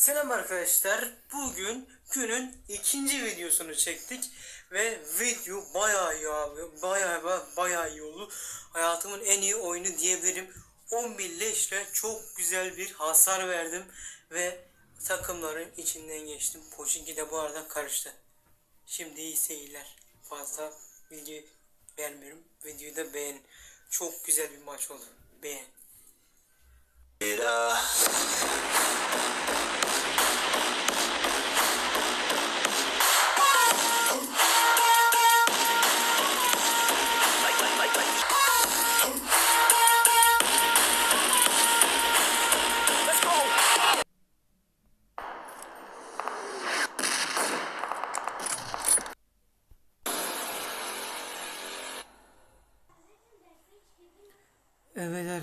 Selam arkadaşlar. Bugün günün ikinci videosunu çektik ve video bayağı iyi abi. Bayağı ba- bayağı iyi oldu. Hayatımın en iyi oyunu diyebilirim. 11 leşle çok güzel bir hasar verdim ve takımların içinden geçtim. Pochinki de bu arada karıştı. Şimdi iyi seyirler. Fazla bilgi vermiyorum. Videoyu da beğenin. Çok güzel bir maç oldu. Beğen.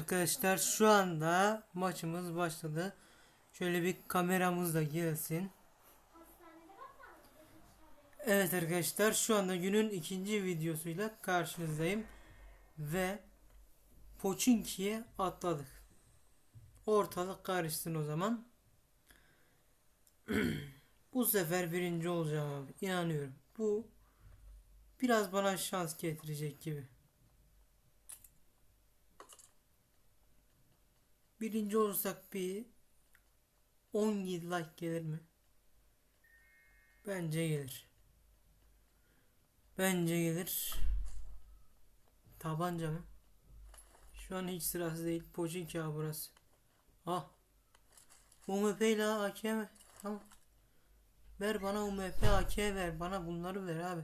Arkadaşlar şu anda maçımız başladı. Şöyle bir kameramız da gelsin. Evet arkadaşlar şu anda günün ikinci videosuyla karşınızdayım. Ve Pochinki'ye atladık. Ortalık karışsın o zaman. Bu sefer birinci olacağım abi. İnanıyorum. Bu biraz bana şans getirecek gibi. Birinci olursak bir 17 like gelir mi? Bence gelir. Bence gelir. Tabanca mı? Şu an hiç sırası değil. Pochinki abi burası. Ah. UMP ile AK mi? Tamam. Ver bana UMP AK ver. Bana bunları ver abi.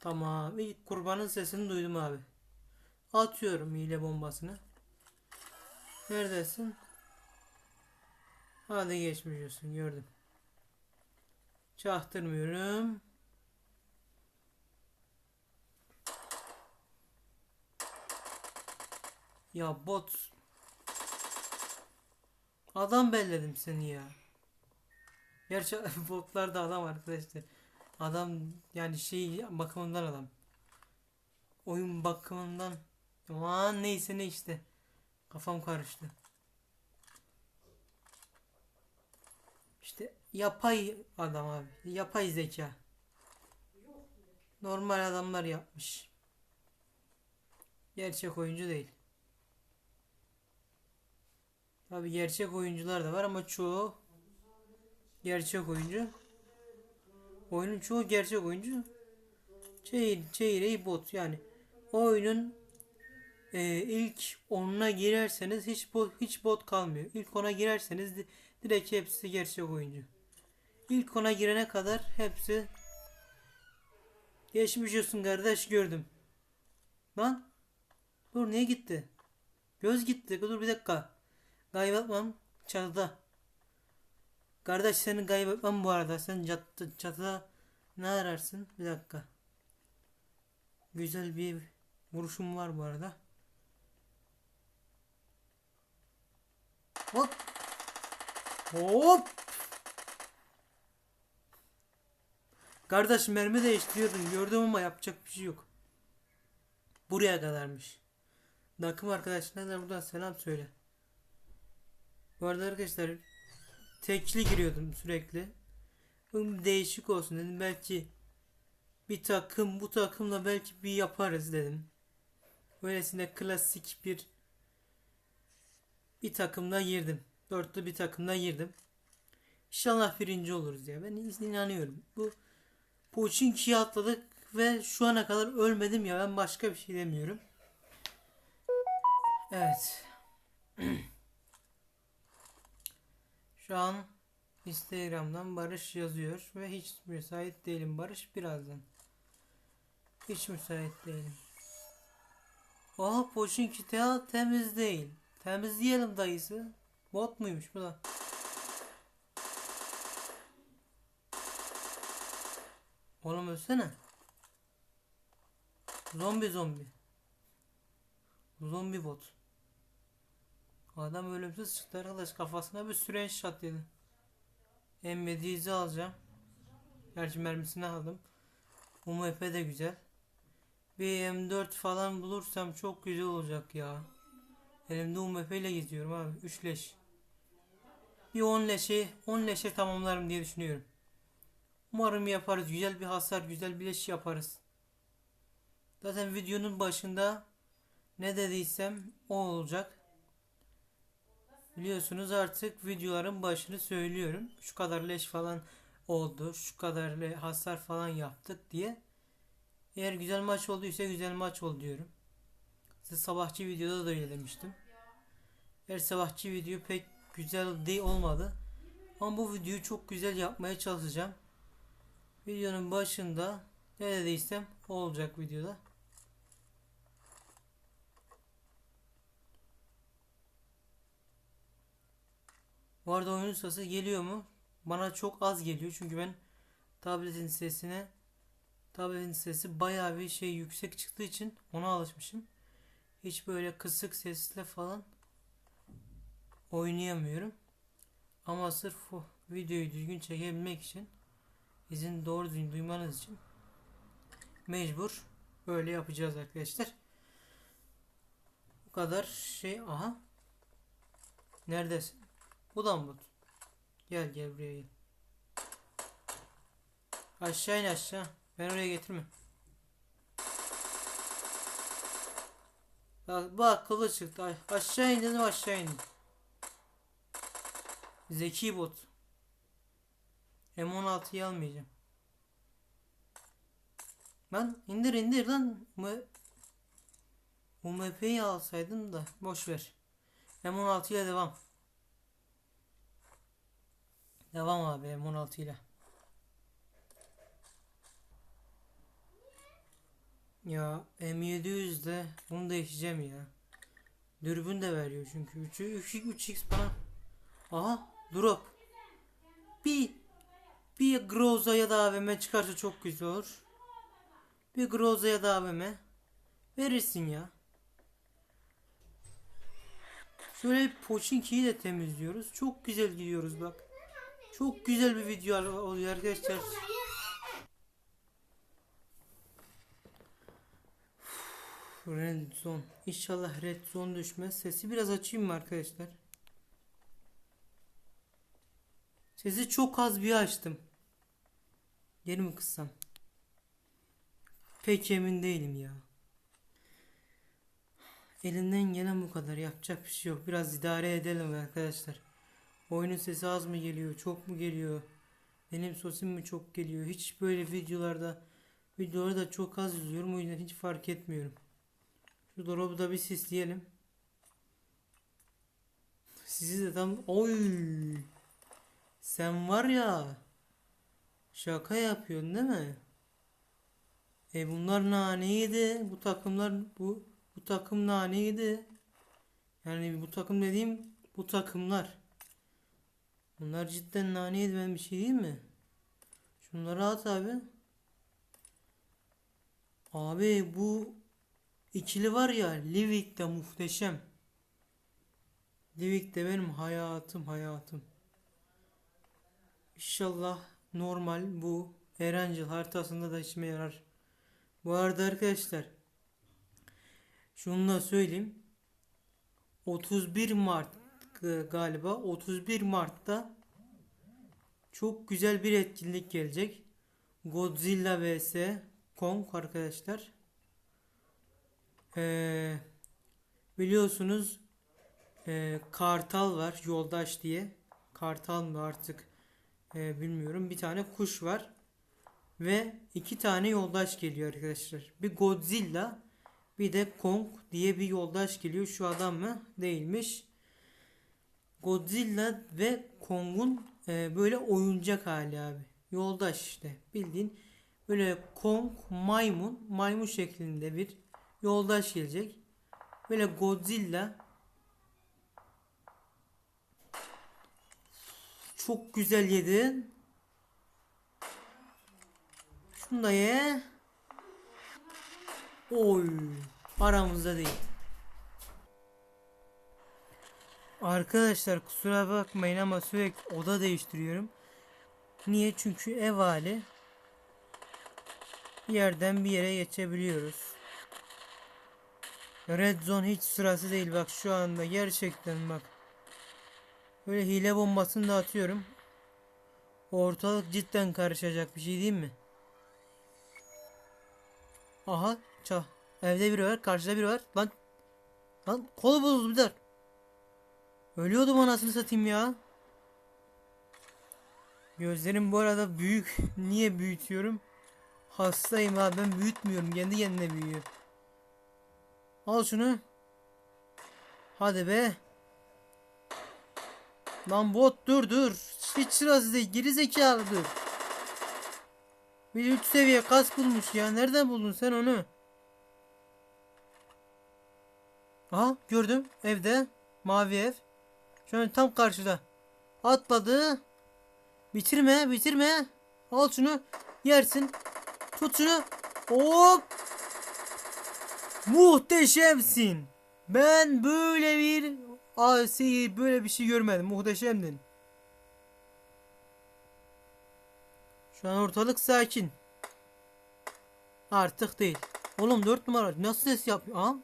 Tamam. İlk kurbanın sesini duydum abi. Atıyorum hile bombasını. Neredesin? Hadi geçmiş olsun gördüm. Çaktırmıyorum. Ya bot. Adam belledim seni ya. Gerçi botlar da adam arkadaşlar. Adam yani şey bakımından adam. Oyun bakımından. Aman neyse ne işte. Kafam karıştı. İşte yapay adam abi. Yapay zeka. Normal adamlar yapmış. Gerçek oyuncu değil. Tabi gerçek oyuncular da var ama çoğu gerçek oyuncu. Oyunun çoğu gerçek oyuncu. Çeyreği bot yani. Oyunun e, ilk onuna girerseniz hiç bot, hiç bot kalmıyor. İlk ona girerseniz di- direkt hepsi gerçek oyuncu. İlk ona girene kadar hepsi geçmiş olsun kardeş gördüm. Lan dur niye gitti? Göz gitti. Dur bir dakika. Kaybetmem çatıda. Kardeş seni kaybetmem bu arada. Sen çatı, çatıda ne ararsın? Bir dakika. Güzel bir vuruşum var bu arada. Hop. Hop. Kardeş mermi değiştiriyordum gördüm ama yapacak bir şey yok. Buraya kadarmış. Takım arkadaşlarına da buradan selam söyle. Bu arada arkadaşlar tekli giriyordum sürekli. Değişik olsun dedim belki bir takım bu takımla belki bir yaparız dedim. Böylesine klasik bir bir takımda girdim. Dörtlü bir takımda girdim. İnşallah birinci oluruz ya. Ben inanıyorum. Bu Pochinki'ye atladık ve şu ana kadar ölmedim ya. Ben başka bir şey demiyorum. Evet. Şu an Instagram'dan Barış yazıyor ve hiç müsait değilim. Barış birazdan. Hiç müsait değilim. Oha Pochinki Tea temiz değil. Temizleyelim dayısı. Bot muymuş bu da? Oğlum ölsene. Zombi zombi. Zombi bot. Adam ölümsüz çıktı arkadaş kafasına bir süren shot yedi. M700'ü alacağım. Gerçi mermisini aldım. UMP de güzel. Bir M4 falan bulursam çok güzel olacak ya. Elimde UMP ile geziyorum abi. 3 leş. bir 10 leşe 10 leşe tamamlarım diye düşünüyorum. Umarım yaparız. Güzel bir hasar, güzel bir leş yaparız. Zaten videonun başında ne dediysem o olacak. Biliyorsunuz artık videoların başını söylüyorum. Şu kadar leş falan oldu. Şu kadar hasar falan yaptık diye. Eğer güzel maç olduysa güzel maç oldu diyorum. Size sabahçı videoda da öyle demiştim. Her sabahçı video pek güzel değil olmadı. Ama bu videoyu çok güzel yapmaya çalışacağım. Videonun başında ne dediysem o olacak videoda. Bu arada oyunun sesi geliyor mu? Bana çok az geliyor çünkü ben tabletin sesine tabletin sesi bayağı bir şey yüksek çıktığı için ona alışmışım. Hiç böyle kısık sesle falan oynayamıyorum. Ama sırf o videoyu düzgün çekebilmek için izin doğru düzgün duymanız için mecbur böyle yapacağız arkadaşlar. Bu kadar şey aha. Neredesin? Mı? bu? Gel gel buraya gel. Aşağı in aşağı. Ben oraya getirme. Bak, bak kılıç çıktı. Aşağı in aşağı in. Zeki bot. M16'yı almayacağım. Lan indir indir lan. UMP'yi alsaydın da boş ver. M16 ile devam. Devam abi M16 ile. Ya M700 de bunu değişeceğim ya. Dürbün de veriyor çünkü 3 3 3x bana. Aha drop. Bir bir Groza ya da AVM çıkarsa çok güzel olur. Bir Groza ya da AVM verirsin ya. Şöyle Pochinki'yi de temizliyoruz. Çok güzel gidiyoruz bak. Çok güzel bir video oluyor arkadaşlar. Red Zone. İnşallah Red Zone düşmez. Sesi biraz açayım mı arkadaşlar? Sesi çok az bir açtım. Geri mi kıssam? Pek emin değilim ya. Elinden gelen bu kadar. Yapacak bir şey yok. Biraz idare edelim arkadaşlar. Oyunun sesi az mı geliyor? Çok mu geliyor? Benim sesim mi çok geliyor? Hiç böyle videolarda videoları da çok az izliyorum. O yüzden hiç fark etmiyorum. Şu drop'u da bir sisleyelim. Sizi de tam oy. Sen var ya şaka yapıyorsun değil mi? E bunlar naneydi. Bu takımlar bu bu takım naneydi. Yani bu takım dediğim bu takımlar. Bunlar cidden naneydi ben bir şey değil mi? Şunları at abi. Abi bu ikili var ya Livik de muhteşem. Livik de benim hayatım hayatım. İnşallah normal bu Erencil haritasında da işime yarar. Bu arada arkadaşlar şunu da söyleyeyim. 31 Mart galiba 31 Mart'ta çok güzel bir etkinlik gelecek. Godzilla vs Kong arkadaşlar. Ee, biliyorsunuz ee, Kartal var yoldaş diye. Kartal mı artık ee, bilmiyorum. Bir tane kuş var. Ve iki tane yoldaş geliyor arkadaşlar. Bir Godzilla bir de Kong diye bir yoldaş geliyor. Şu adam mı? Değilmiş. Godzilla ve Kong'un e, böyle oyuncak hali abi. Yoldaş işte. Bildiğin böyle Kong maymun maymun şeklinde bir yoldaş gelecek. Böyle Godzilla çok güzel yedin. Şunu da ye. Oy. Aramızda değil. Arkadaşlar kusura bakmayın ama sürekli oda değiştiriyorum. Niye? Çünkü ev hali bir yerden bir yere geçebiliyoruz. Red Zone hiç sırası değil bak şu anda gerçekten bak. Böyle hile bombasını da atıyorum. Ortalık cidden karışacak bir şey değil mi? Aha ça. Evde biri var, karşıda biri var. Lan. Lan kolu bozuldu bir dakika. Ölüyordum anasını satayım ya. Gözlerim bu arada büyük. Niye büyütüyorum? Hastayım abi ben büyütmüyorum. Kendi kendine büyüyor. Al şunu. Hadi be. Lan bot dur dur. Hiç sırası değil. Geri zekalı dur. Bir 3 seviye kas bulmuş ya. Nereden buldun sen onu? Aha gördüm. Evde. Mavi ev. Şu an tam karşıda. Atladı. Bitirme bitirme. Al şunu. Yersin. Tut şunu. Hop. Muhteşemsin. Ben böyle bir asi böyle bir şey görmedim. Muhteşemdin. Şu an ortalık sakin. Artık değil. Oğlum 4 numara nasıl ses yapıyor? Aha.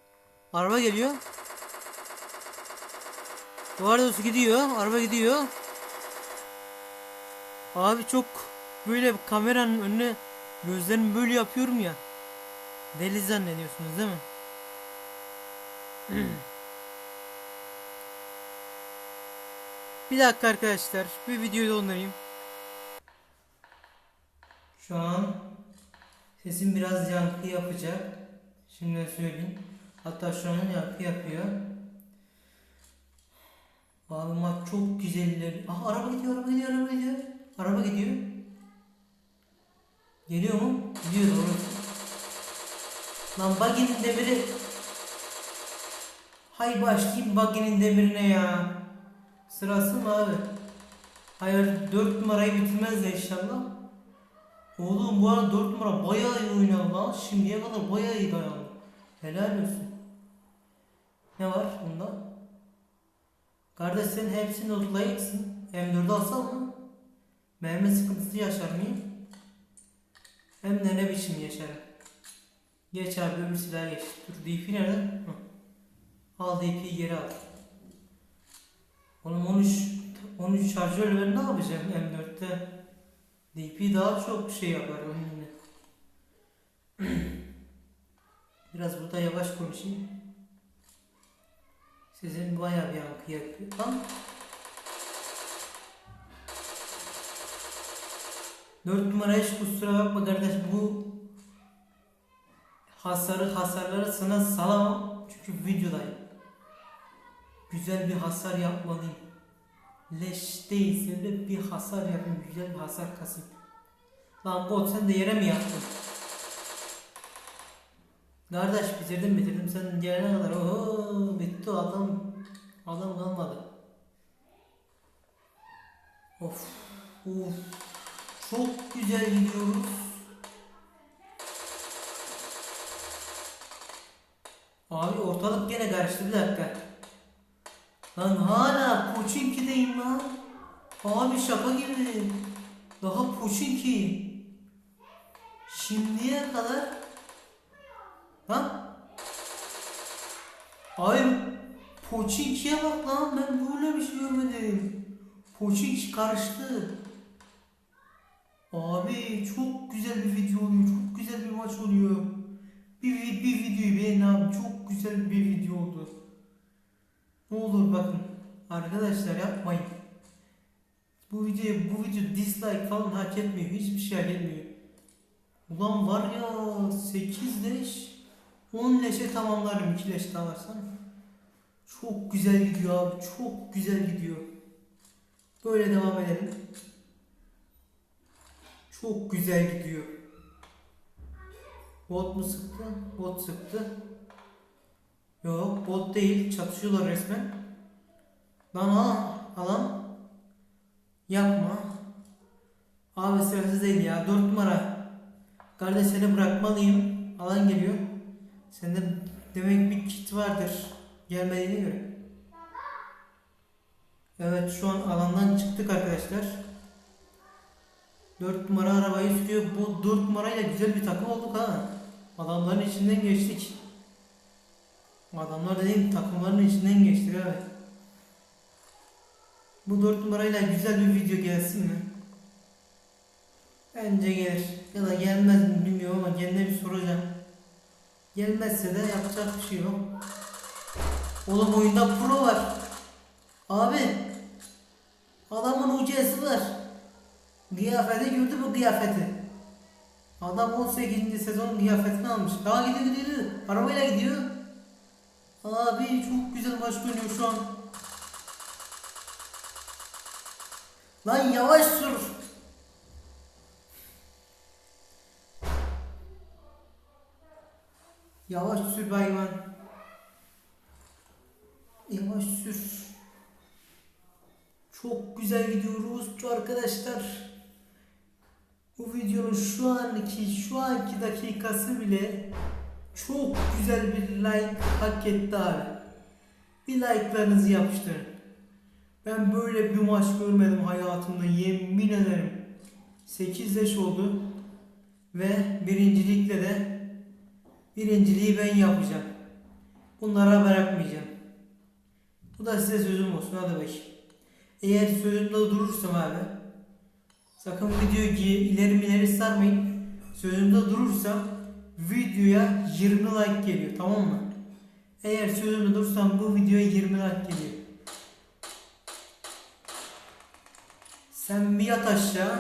Araba geliyor. Duvar doğrusu gidiyor. Araba gidiyor. Abi çok böyle kameranın önüne gözlerimi böyle yapıyorum ya. Deli zannediyorsunuz değil mi? Bir dakika arkadaşlar. Bir videoyu dondurayım. Şu an sesim biraz yankı yapacak. Şimdi söyleyeyim. Hatta şu an yankı yapıyor. Abi çok güzeller. Ah araba gidiyor, araba gidiyor, araba gidiyor. Araba gidiyor. Geliyor mu? Gidiyor doğru. Lan buggy'nin demiri. Hay başlayayım buggy'nin demirine ya. Sırası mı abi? Hayır 4 numarayı bitirmez de inşallah. Oğlum bu arada 4 numara bayağı iyi oynadı lan. Şimdiye kadar bayağı iyi dayandı. Helal olsun. Ne var bunda? Kardeş sen hepsini odlayıksın. M4'ü alsam mı? Mermi sıkıntısı yaşar mıyım? Hem de ne biçim yaşarım. Geç abi öbür silaha geç. Dur DP nerede? Hı. Al DP'yi geri al. Oğlum 13 13 şarjörle ben ne yapacağım M4'te? DP daha çok şey yapar yine. Biraz burada yavaş konuşayım. Sizin bayağı bir yankı yapıyor. Lan. 4 numara hiç kusura bakma kardeş bu hasarı hasarları sana salamam çünkü videodayım. Güzel bir hasar yapmalıyım. Leş değilse de bir hasar yapayım. Güzel bir hasar kasayım. Lan bot sen de yere mi yattın? Kardeş bitirdim bitirdim sen gelene kadar oho bitti adam adam kalmadı. Of of çok güzel gidiyoruz. Abi ortalık gene karıştı bir dakika. Lan hala Pochinki'deyim lan. Abi şaka gibi. Daha Pochinki. Şimdiye kadar Lan Ay Pochinki'ye bak lan ben böyle bir şey görmedim. Pochinki karıştı. Abi çok güzel bir video oluyor. Çok güzel bir maç oluyor. Bir, bir, videoyu beğenin abi. Çok güzel bir video oldu. Ne olur bakın. Arkadaşlar yapmayın. Bu video bu video dislike falan hak etmiyor. Hiçbir şey hak etmiyor. Ulan var ya 8 leş 10 leşe tamamlarım 2 leş daha varsam. Çok güzel gidiyor abi. Çok güzel gidiyor. Böyle devam edelim. Çok güzel gidiyor. Bot mu sıktı? Bot sıktı. Yok bot değil. Çatışıyorlar resmen. Lan alan. Alan. Yapma. Abi sırasız değil ya. 4 numara. Kardeş seni bırakmalıyım. Alan geliyor. Sende demek bir kit vardır. Gelmediğine göre. Evet şu an alandan çıktık arkadaşlar. 4 numara arabayı sürüyor. Bu 4 numarayla güzel bir takım olduk ha. Adamların içinden geçtik. Adamlar dediğim takımların içinden geçtik abi. Bu 4 numarayla güzel bir video gelsin mi? Bence gelir. Ya da gelmez mi bilmiyorum ama kendine bir soracağım. Gelmezse de yapacak bir şey yok. Oğlum oyunda pro var. Abi. Adamın UC'si var. Kıyafeti gördü bu kıyafeti. Adam 18. sezon kıyafetini almış. Daha gidiyor gidiyor. Arabayla gidiyor. Abi çok güzel maç dönüyor şu an. Lan yavaş sür. Yavaş sür hayvan. Yavaş sür. Çok güzel gidiyoruz arkadaşlar. Bu videonun şu anki şu anki dakikası bile çok güzel bir like hak etti abi. Bir like'larınızı yapıştırın. Ben böyle bir maç görmedim hayatımda yemin ederim. 8 yaş oldu ve birincilikle de birinciliği ben yapacağım. Bunlara bırakmayacağım. Bu da size sözüm olsun hadi bakayım. Eğer sözümde durursam abi sakın videoyu ileri ileri sarmayın. Sözümde durursam videoya 20 like geliyor tamam mı? Eğer sözümde durursam bu videoya 20 like geliyor. Sen bir yat aşağı.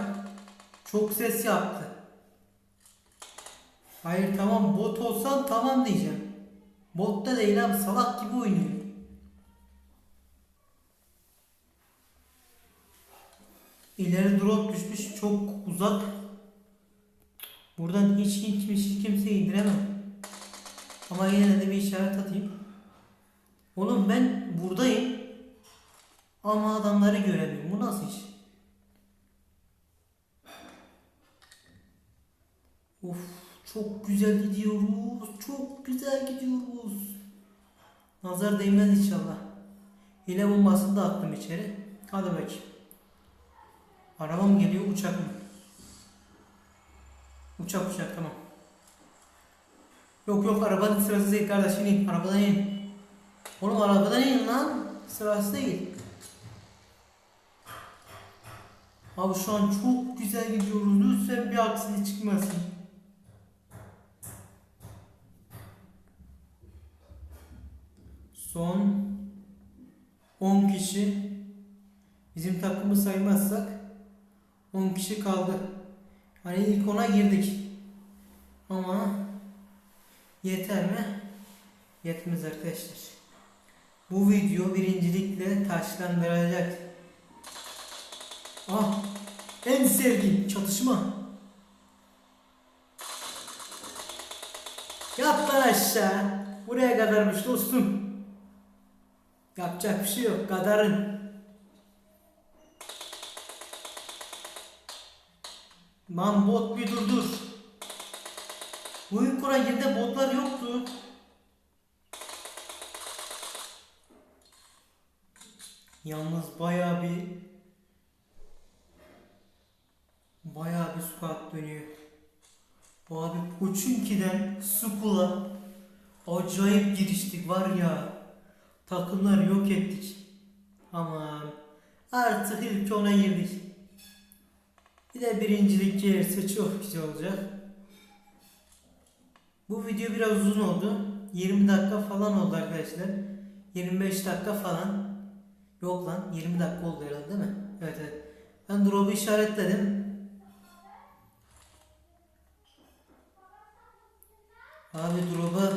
Çok ses yaptı. Hayır tamam bot olsan tamam diyeceğim. Bot da değil abi salak gibi oynuyor. İleri drop düşmüş çok uzak. Buradan hiç hiç hiç kimseyi indiremem. Ama yine de bir işaret atayım. Oğlum ben buradayım. Ama adamları göremiyorum. Bu nasıl iş? Of çok güzel gidiyoruz. Çok güzel gidiyoruz. Nazar değmez inşallah. Hile bombasını da attım içeri. Hadi bakayım. Araba mı geliyor uçak mı? Uçak uçak tamam. Yok yok arabanın sırası değil kardeşim in. Arabadan in. Oğlum arabadan in lan. Sırası değil. Abi şu an çok güzel gidiyoruz. Lütfen bir aksilik çıkmasın. Son 10 kişi bizim takımı saymazsak 10 kişi kaldı. Hani ilk ona girdik. Ama yeter mi? Yetmez arkadaşlar. Bu video birincilikle taşlandıracak. Ah! En sevdiğim çatışma. Yat lan aşağı. Buraya kadarmış dostum. Yapacak bir şey yok. Kadarın. Lan bot bir dur dur. Bu ilk kura girde botlar yoktu. Yalnız bayağı bir bayağı bir squat dönüyor. Bu abi Koçunki'den Sukula acayip giriştik var ya. Takımları yok ettik. Aman artık ilk ona girdik. Bir de birincilik gelirse çok güzel olacak. Bu video biraz uzun oldu. 20 dakika falan oldu arkadaşlar. 25 dakika falan. Yok lan 20 dakika oldu herhalde değil mi? Evet evet. Ben drop'u işaretledim. Abi drop'a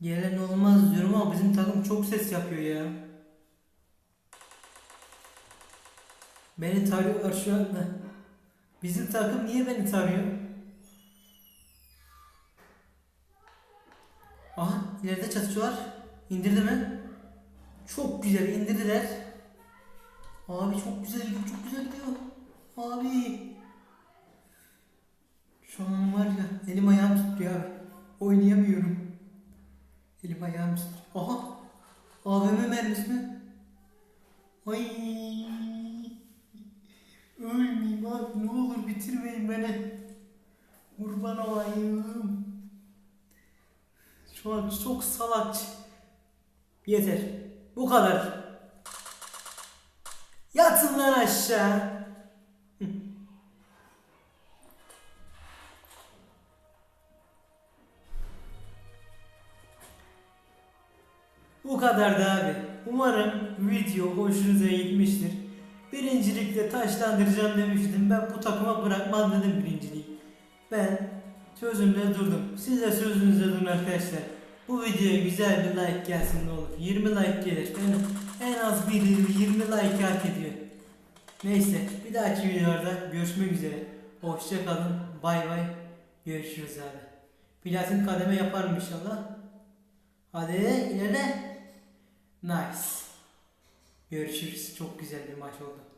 gelen olmaz diyorum ama bizim takım çok ses yapıyor ya. Beni tarıyorlar şu anda. Bizim takım niye beni tarıyor? Aha ileride çatışıyorlar. İndirdi mi? Çok güzel indirdiler. Abi çok güzel gidiyor, çok güzel gidiyor. Abi. Şu an var ya elim ayağım titriyor abi. Oynayamıyorum. Elim ayağım titriyor. Aha. AVM mermisi mi? Ay. Ölmeyeyim abi ne olur bitirmeyin beni. Kurban olayım. Şu an çok salak. Yeter. Bu kadar. Yatsın lan aşağı. Bu kadar da abi. Umarım video hoşunuza gitmiştir. Birincilikle taşlandıracağım demiştim. Ben bu takıma bırakmam dedim birinciliği. Ben sözümde durdum. Siz de sözünüzde durun arkadaşlar. Bu videoya güzel bir like gelsin ne olur. 20 like gelir. Benim en az bir 20 like hak ediyor. Neyse bir dahaki videolarda görüşmek üzere. Hoşça kalın. Bay bay. Görüşürüz abi. Platin kademe yaparım inşallah. Hadi ilerle. Nice. Görüşürüz. Çok güzel bir maç oldu.